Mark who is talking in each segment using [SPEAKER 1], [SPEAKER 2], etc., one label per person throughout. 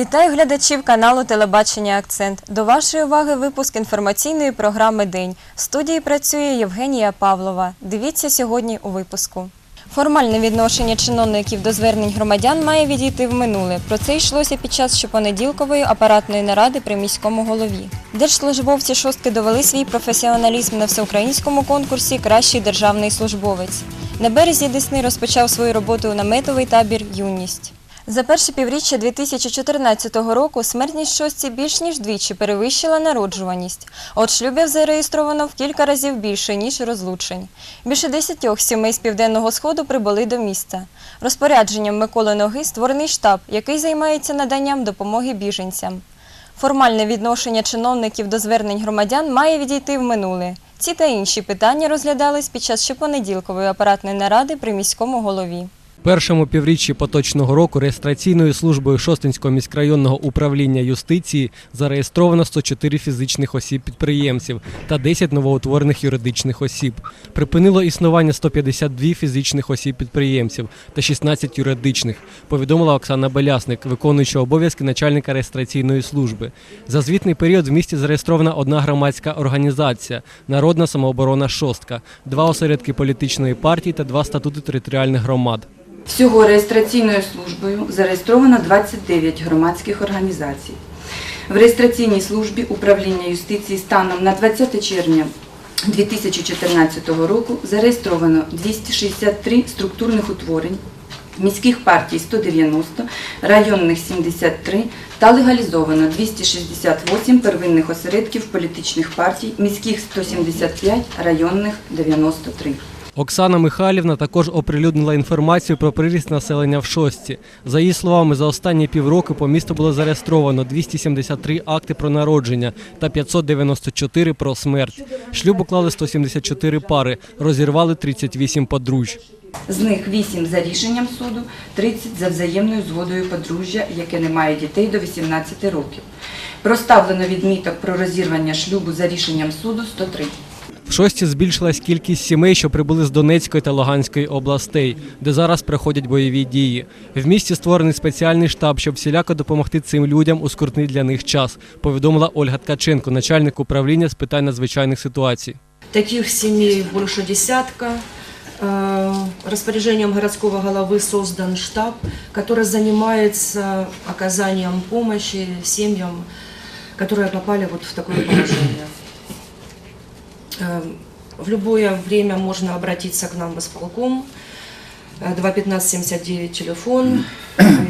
[SPEAKER 1] Вітаю глядачів каналу Телебачення Акцент. До вашої уваги випуск інформаційної програми День. В студії працює Євгенія Павлова. Дивіться сьогодні у випуску. Формальне відношення чиновників до звернень громадян має відійти в минуле. Про це йшлося під час щопонеділкової апаратної наради при міському голові. Держслужбовці шостки довели свій професіоналізм на всеукраїнському конкурсі Кращий державний службовець. На березі Десни розпочав свою роботу наметовий табір Юність. За перше півріччя 2014 року смертність шостці більш ніж двічі перевищила народжуваність. От шлюбів зареєстровано в кілька разів більше, ніж розлучень. Більше десятьох сімей з південного сходу прибули до міста. Розпорядженням Миколи Ноги створений штаб, який займається наданням допомоги біженцям. Формальне відношення чиновників до звернень громадян має відійти в минуле. Ці та інші питання розглядались під час щопонеділкової апаратної наради при міському голові.
[SPEAKER 2] Першому півріччі поточного року реєстраційною службою Шостинського міськрайонного управління юстиції зареєстровано 104 фізичних осіб-підприємців та 10 новоутворених юридичних осіб. Припинило існування 152 фізичних осіб-підприємців та 16 юридичних, повідомила Оксана Белясник, виконуюча обов'язки начальника реєстраційної служби. За звітний період в місті зареєстрована одна громадська організація Народна самооборона Шостка, два осередки політичної партії та два статути територіальних громад.
[SPEAKER 3] Всього реєстраційною службою зареєстровано 29 громадських організацій. В реєстраційній службі управління юстиції станом на 20 червня 2014 року зареєстровано 263 структурних утворень, міських партій 190, районних 73 та легалізовано 268 первинних осередків політичних партій, міських 175, районних 93.
[SPEAKER 2] Оксана Михайлівна також оприлюднила інформацію про приріст населення в шостці. За її словами, за останні півроку по місту було зареєстровано 273 акти про народження та 594 про смерть. Шлюб уклали 174 пари, розірвали 38 подружжя.
[SPEAKER 3] З них 8 за рішенням суду, 30 за взаємною згодою подружжя, яке не має дітей до 18 років. Проставлено відміток про розірвання шлюбу за рішенням суду 103.
[SPEAKER 2] В шості збільшилась кількість сімей, що прибули з Донецької та Луганської областей, де зараз проходять бойові дії. В місті створений спеціальний штаб, щоб всіляко допомогти цим людям у скрутний для них час, повідомила Ольга Ткаченко, начальник управління з питань надзвичайних ситуацій.
[SPEAKER 4] Таких семей больше десятка. Э, Распоряжением городского головы создан штаб, который занимается оказанием помощи семьям, которые попали вот в такое положение. Э, В любое время можно обратиться к нам в исполком. Э, 215-79 телефон.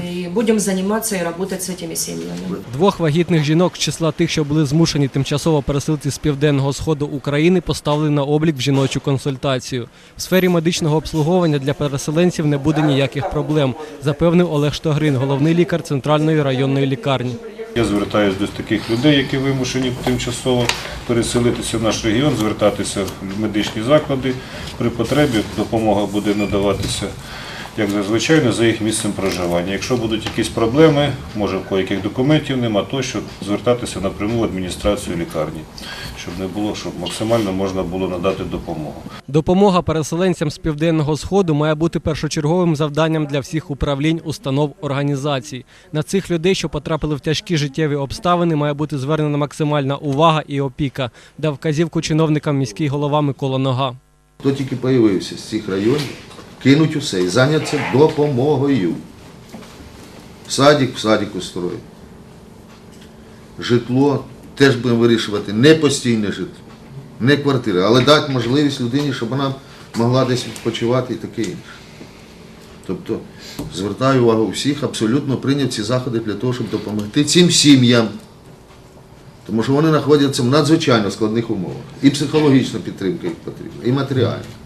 [SPEAKER 4] И будем заниматься и работать с этими семьями.
[SPEAKER 2] Двох вагітних жінок з числа тих, що були змушені тимчасово переселити з південного сходу України, поставили на облік в жіночу консультацію. В сфері медичного обслуговування для переселенців не буде ніяких проблем, запевнив Олег Штогрин, головний лікар центральної районної лікарні.
[SPEAKER 5] Я звертаюся до таких людей, які вимушені тимчасово переселитися в наш регіон, звертатися в медичні заклади. При потребі допомога буде надаватися, як зазвичай, за їх місцем проживання. Якщо будуть якісь проблеми, може в яких документів нема, то щоб звертатися напряму в адміністрацію лікарні, щоб не було, щоб максимально можна було надати допомогу.
[SPEAKER 2] Допомога переселенцям з південного сходу має бути першочерговим завданням для всіх управлінь, установ, організацій. На цих людей, що потрапили в тяжкі життєві обставини, має бути звернена максимальна увага і опіка, дав вказівку чиновникам міський голова Микола Нога.
[SPEAKER 6] Хто тільки появився з цих районів, кинуть усе і зайняться допомогою. Садик в садику строїть. Житло теж будемо вирішувати не постійне житло, не квартири, але дати можливість людині, щоб вона могла десь відпочивати і таке інше. Тобто звертаю увагу всіх, абсолютно прийняв ці заходи для того, щоб допомогти цим сім'ям. Тому що вони знаходяться в надзвичайно складних умовах. І психологічна підтримка їх потрібна, і матеріальна.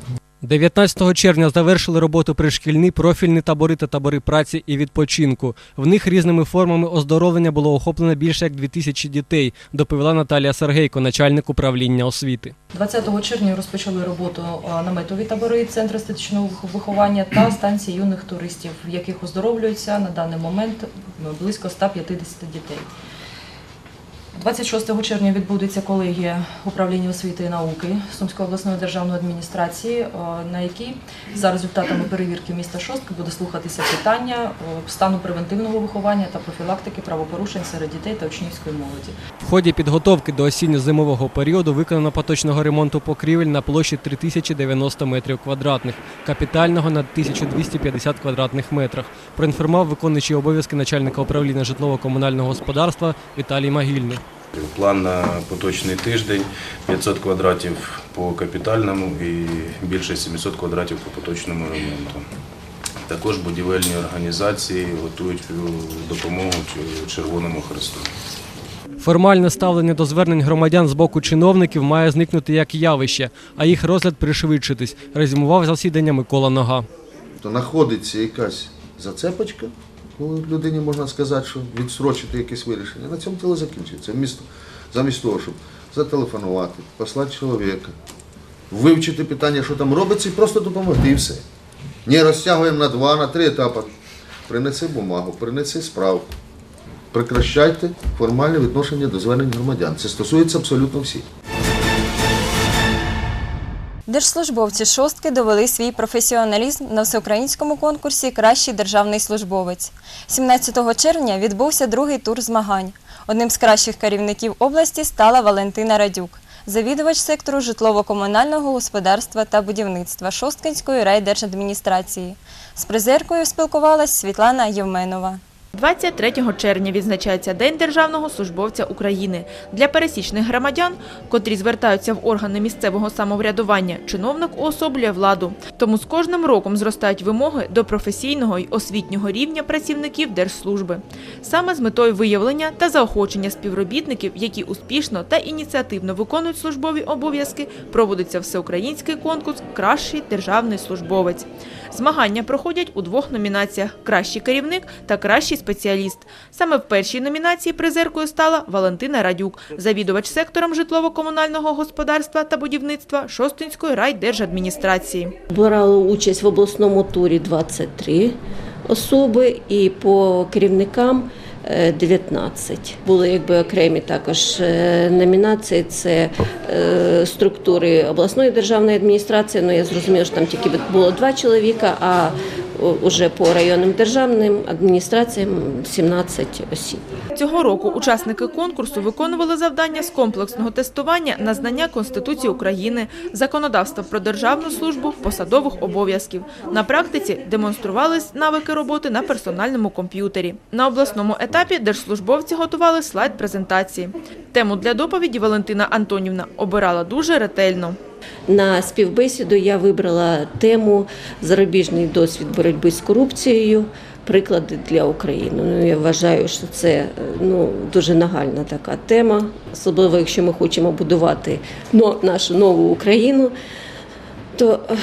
[SPEAKER 2] 19 червня завершили роботу пришкільні профільні табори та табори праці і відпочинку. В них різними формами оздоровлення було охоплено більше як 2000 дітей, доповіла Наталія Сергейко, начальник управління освіти.
[SPEAKER 7] 20 червня розпочали роботу наметові табори Центру естетичного виховання та станції юних туристів, в яких оздоровлюються на даний момент близько 150 дітей. 26 червня відбудеться колегія управління освіти і науки Сумської обласної державної адміністрації, е, на якій за результатами перевірки міста Шостки буде слухатися питання е, стану превентивного виховання та профілактики правопорушень серед дітей та учнівської молоді.
[SPEAKER 2] В ході підготовки до осінньо-зимового періоду виконано поточного ремонту покрівель на площі 3090 метрів квадратних, капітального на 1250 квадратних метрах. Проінформував виконуючий обов'язки начальника управління житлово-комунального господарства Віталій Магільний.
[SPEAKER 8] План на поточний тиждень 500 квадратів по капітальному і більше 700 квадратів по поточному ремонту. Також будівельні організації готують допомогу Червоному Хресту.
[SPEAKER 2] Формальне ставлення до звернень громадян з боку чиновників має зникнути як явище, а їх розгляд пришвидшитись, резюмував засідання Микола Нога.
[SPEAKER 6] Знаходиться якась зацепочка, коли людині можна сказати, що відсрочити якесь вирішення. На цьому тіло закінчується. Замість того, щоб зателефонувати, послати чоловіка, вивчити питання, що там робиться, і просто допомогти і все. Ні, розтягуємо на два, на три етапи. Принеси бумагу, принеси справку. Прекращайте формальне відношення до звернень громадян. Це стосується абсолютно всіх.
[SPEAKER 1] Держслужбовці шостки довели свій професіоналізм на всеукраїнському конкурсі Кращий державний службовець. 17 червня відбувся другий тур змагань. Одним з кращих керівників області стала Валентина Радюк, завідувач сектору житлово-комунального господарства та будівництва Шосткинської райдержадміністрації. З призеркою спілкувалась Світлана Євменова.
[SPEAKER 9] 23 червня відзначається День державного службовця України. Для пересічних громадян, котрі звертаються в органи місцевого самоврядування, чиновник уособлює владу. Тому з кожним роком зростають вимоги до професійного й освітнього рівня працівників держслужби. Саме з метою виявлення та заохочення співробітників, які успішно та ініціативно виконують службові обов'язки, проводиться всеукраїнський конкурс Кращий державний службовець. Змагання проходять у двох номінаціях: кращий керівник та кращий спеціаліст. Саме в першій номінації призеркою стала Валентина Радюк, завідувач сектором житлово-комунального господарства та будівництва Шостинської райдержадміністрації.
[SPEAKER 10] Брали участь в обласному турі 23 особи і по керівникам 19. Були якби окремі також е, номінації. Це е, структури обласної державної адміністрації. Ну я зрозуміла, що там тільки було два чоловіка, а уже по районним державним адміністраціям 17 осіб.
[SPEAKER 9] Цього року учасники конкурсу виконували завдання з комплексного тестування на знання Конституції України, законодавства про державну службу, посадових обов'язків. На практиці демонструвались навики роботи на персональному комп'ютері. На обласному етапі держслужбовці готували слайд презентації. Тему для доповіді Валентина Антонівна обирала дуже ретельно.
[SPEAKER 10] На співбесіду я вибрала тему зарубіжний досвід боротьби з корупцією. Приклади для України. Ну я вважаю, що це е, ну дуже нагальна така тема, особливо якщо ми хочемо будувати ну, нашу нову Україну, то ех,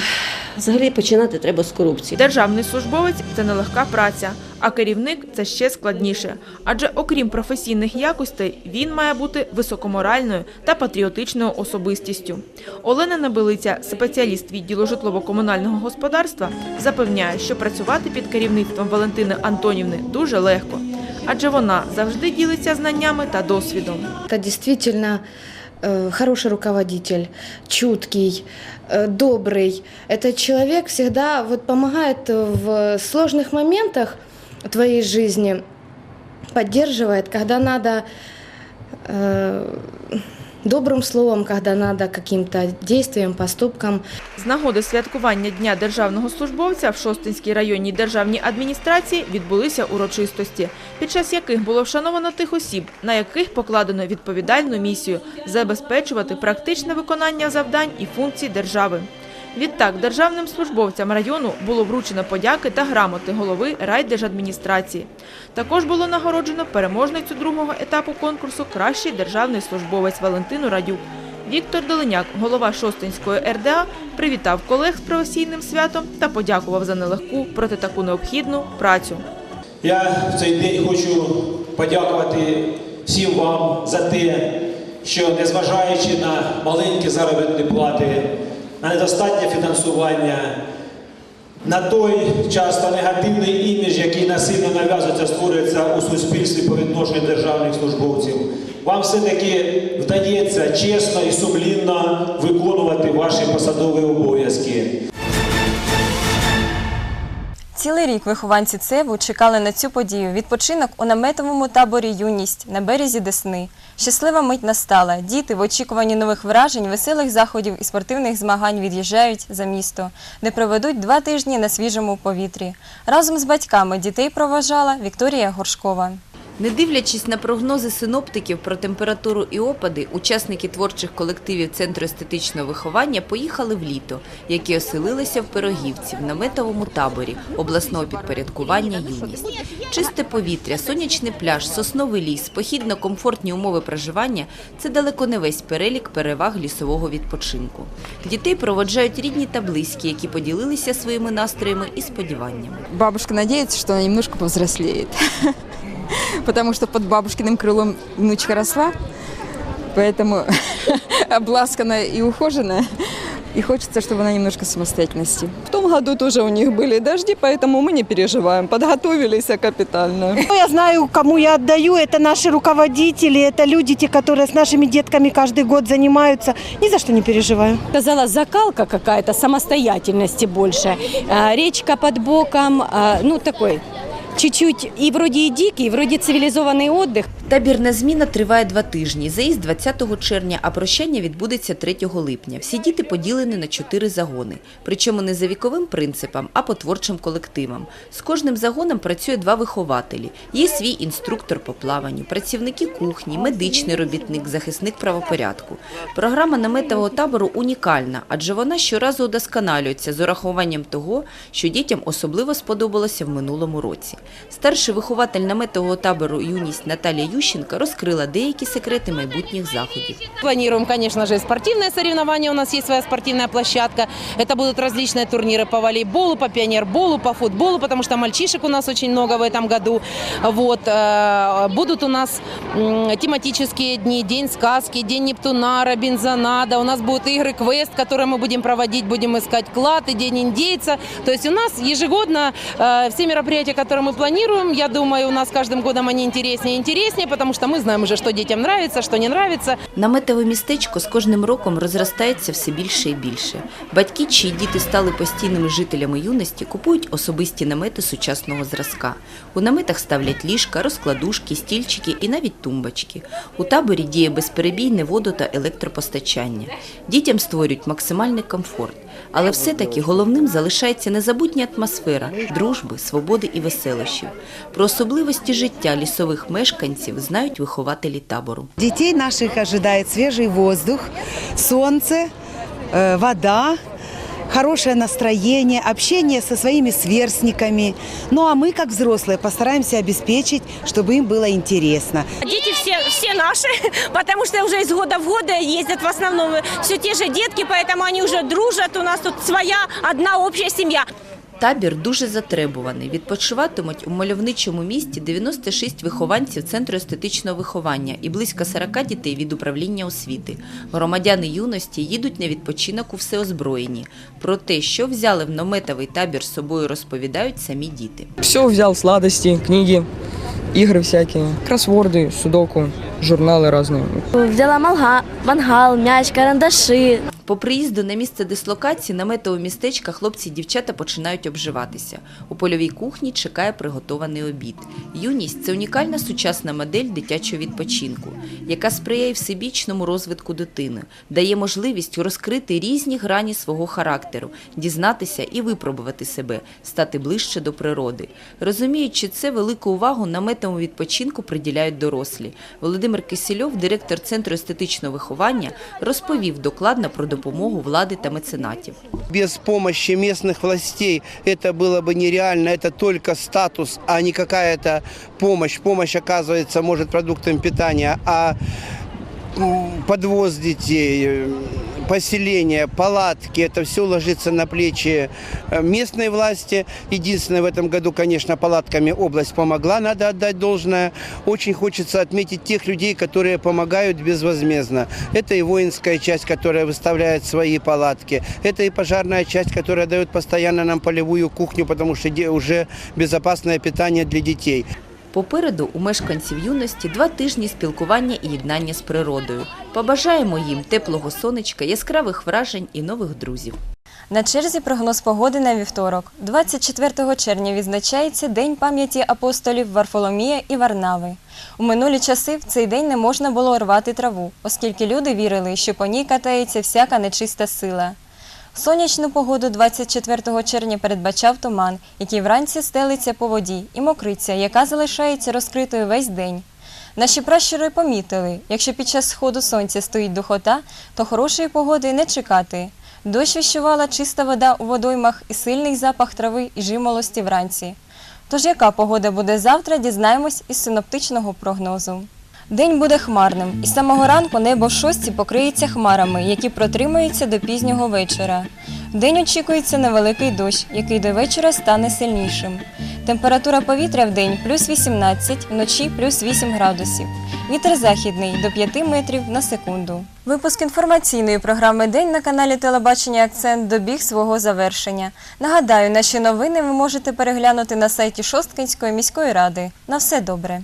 [SPEAKER 10] взагалі починати треба з корупції.
[SPEAKER 9] Державний службовець це нелегка праця, а керівник це ще складніше. Адже окрім професійних якостей, він має бути високоморальною та патріотичною особистістю. Олена Набилиця, спеціаліст відділу житлово-комунального господарства, запевняє, що працювати під керівництвом Валентини Антонівни дуже легко, адже вона завжди ділиться знаннями та досвідом.
[SPEAKER 11] Действительно э, хороший руководитель, чуткий, э, добрый. Этот человек всегда вот помогает в сложных моментах твоей жизни, поддерживает, когда надо э, добрым словом, когда надо каким-то действием, поступком.
[SPEAKER 9] З нагоди святкування Дня державного службовця в Шостинській районній державній адміністрації відбулися урочистості, під час яких було вшановано тих осіб, на яких покладено відповідальну місію забезпечувати практичне виконання завдань і функцій держави. Відтак, державним службовцям району було вручено подяки та грамоти голови райдержадміністрації. Також було нагороджено переможницю другого етапу конкурсу Кращий державний службовець Валентину Радюк. Віктор Долиняк, голова Шостинської РДА, привітав колег з професійним святом та подякував за нелегку, проте таку необхідну працю.
[SPEAKER 12] Я в цей день хочу подякувати всім вам за те, що незважаючи на маленькі заробітні плати, на недостатнє фінансування, на той часто негативний імідж, який насильно нав'язується, створюється у суспільстві по відношенню державних службовців, вам все-таки вдається чесно і сумлінно виконувати ваші посадові обов'язки.
[SPEAKER 1] Цілий рік вихованці ЦЕВу чекали на цю подію. Відпочинок у наметовому таборі Юність на березі Десни. Щаслива мить настала. Діти в очікуванні нових вражень, веселих заходів і спортивних змагань від'їжджають за місто, де проведуть два тижні на свіжому повітрі. Разом з батьками дітей проважала Вікторія Горшкова.
[SPEAKER 13] Не дивлячись на прогнози синоптиків про температуру і опади, учасники творчих колективів Центру естетичного виховання поїхали в літо, які оселилися в Пирогівці в наметовому таборі обласного підпорядкування «Юність». Чисте повітря, сонячний пляж, сосновий ліс, похідно-комфортні умови проживання – це далеко не весь перелік переваг лісового відпочинку. Дітей проводжають рідні та близькі, які поділилися своїми настроями і сподіваннями.
[SPEAKER 14] Бабушка надеется, что она немножко повзрослеет. Потому что под бабушкиным крылом внучка росла, поэтому обласканная и ухоженная. И хочется, чтобы она немножко самостоятельности.
[SPEAKER 15] В том году тоже у них были дожди, поэтому мы не переживаем. Подготовились капитально.
[SPEAKER 16] Ну, Я знаю, кому я отдаю. Это наши руководители, это люди, те, которые с нашими детками каждый год занимаются. Ни за что не переживаю.
[SPEAKER 17] Сказала, закалка какая-то, самостоятельности больше. А, Речка под боком, а, ну такой, чуть-чуть и вроде и дикий, и вроде цивилизованный отдых.
[SPEAKER 13] Табірна зміна триває два тижні. Заїзд 20 червня, а прощання відбудеться 3 липня. Всі діти поділені на чотири загони. Причому не за віковим принципам, а по творчим колективам. З кожним загоном працює два вихователі. Є свій інструктор по плаванню, працівники кухні, медичний робітник, захисник правопорядку. Програма наметового табору унікальна, адже вона щоразу удосконалюється з урахуванням того, що дітям особливо сподобалося в минулому році. Старший вихователь наметового табору «Юність» Наталія Ющенка розкрила деякі секрети майбутніх заходів.
[SPEAKER 18] Планируем, конечно же, спортивное соревнование. У нас есть своя спортивная площадка. Это будут различные турниры по волейболу, по пионерболу, по футболу, потому что мальчишек у нас очень много в этом году. Вот. э, Будут у нас м, тематические дни, День сказки, День Нептуна, Робинзонада. У нас будут игры квест, которые мы будем проводить, будем искать клад и День индейца. То есть у нас ежегодно э, все мероприятия, которые мы планируем, я думаю, у нас с каждым годом они интереснее и интереснее, Потому что мы знаем уже, что детям нравится, что не нравится.
[SPEAKER 13] Наметове містечко з кожним роком розростається все більше і більше. Батьки, чиї діти стали постійними жителями юності, купують особисті намети сучасного зразка. У наметах ставлять ліжка, розкладушки, стільчики і навіть тумбочки. У таборі діє безперебійне воду та електропостачання. Дітям створюють максимальний комфорт. Але все-таки головним залишається незабутня атмосфера дружби, свободи і веселощів. Про особливості життя лісових мешканців знають вихователі табору.
[SPEAKER 19] Дітей наших чекає свіжий воздух, солнце, э, вода, хорошее настроение, общение со своими сверстниками. Ну а мы, как взрослые, постараемся обеспечить, чтобы им было интересно.
[SPEAKER 20] Дети все, все наши, потому что уже из года в год ездят в основном все те же детки, поэтому они уже дружат. У нас тут своя одна общая семья.
[SPEAKER 13] Табір дуже затребуваний. Відпочиватимуть у мальовничому місті 96 вихованців Центру естетичного виховання і близько 40 дітей від управління освіти. Громадяни юності їдуть на відпочинок у всеозброєні. Про те, що взяли в наметовий табір з собою, розповідають самі діти.
[SPEAKER 15] Все взял, сладости, книги, игры всякие, кроссворды, судоку, журналы разные.
[SPEAKER 21] Взяла малга, мангал, мяч, карандаши.
[SPEAKER 13] по приїзду на місце дислокації наметового містечка хлопці і дівчата починають обживатися. У польовій кухні чекає приготований обід. Юність це унікальна сучасна модель дитячого відпочинку, яка сприяє всебічному розвитку дитини, дає можливість розкрити різні грані свого характеру, дізнатися і випробувати себе, стати ближче до природи. Розуміючи це, велику увагу наметовому відпочинку приділяють дорослі. Володимир Кисельов, директор Центру естетичного виховання, розповів докладно про допомогу влади та меценатів.
[SPEAKER 22] Без помощи местных властей это было бы нереально. Это только статус, а не какая-то помощь. Помощь оказывается, может, продуктом питания, а м, подвоз детей, поселение, палатки, это все ложится на плечи э, местной власти. Единственное, в этом году, конечно, палатками область помогла, надо отдать должное. Очень хочется отметить тех людей, которые помогают безвозмездно. Это и воинская часть, которая выставляет свои палатки. Это и пожарная часть, которая дает постоянно нам полевую кухню, потому что уже безопасное питание для детей.
[SPEAKER 13] Попереду у мешканців юності два тижні спілкування і єднання з природою. Побажаємо їм теплого сонечка, яскравих вражень і нових друзів.
[SPEAKER 1] На черзі прогноз погоди на вівторок. 24 червня відзначається День пам'яті апостолів Варфоломія і Варнави. У минулі часи в цей день не можна було рвати траву, оскільки люди вірили, що по ній катається всяка нечиста сила. Сонячну погоду 24 червня передбачав туман, який вранці стелиться по воді, і мокриця, яка залишається розкритою весь день. Наші пращури помітили, якщо під час сходу сонця стоїть духота, то хорошої погоди не чекати. Дощ віщувала чиста вода у водоймах і сильний запах трави і жимолості вранці. Тож яка погода буде завтра, дізнаємось із синоптичного прогнозу. День буде хмарним, і з самого ранку небо в шості покриється хмарами, які протримаються до пізнього вечора. Вдень очікується невеликий дощ, який до вечора стане сильнішим. Температура повітря в день плюс 18, вночі плюс 8 градусів. Вітер західний до 5 метрів на секунду. Випуск інформаційної програми День на каналі Телебачення Акцент добіг свого завершення. Нагадаю, наші новини ви можете переглянути на сайті Шосткинської міської ради. На все добре.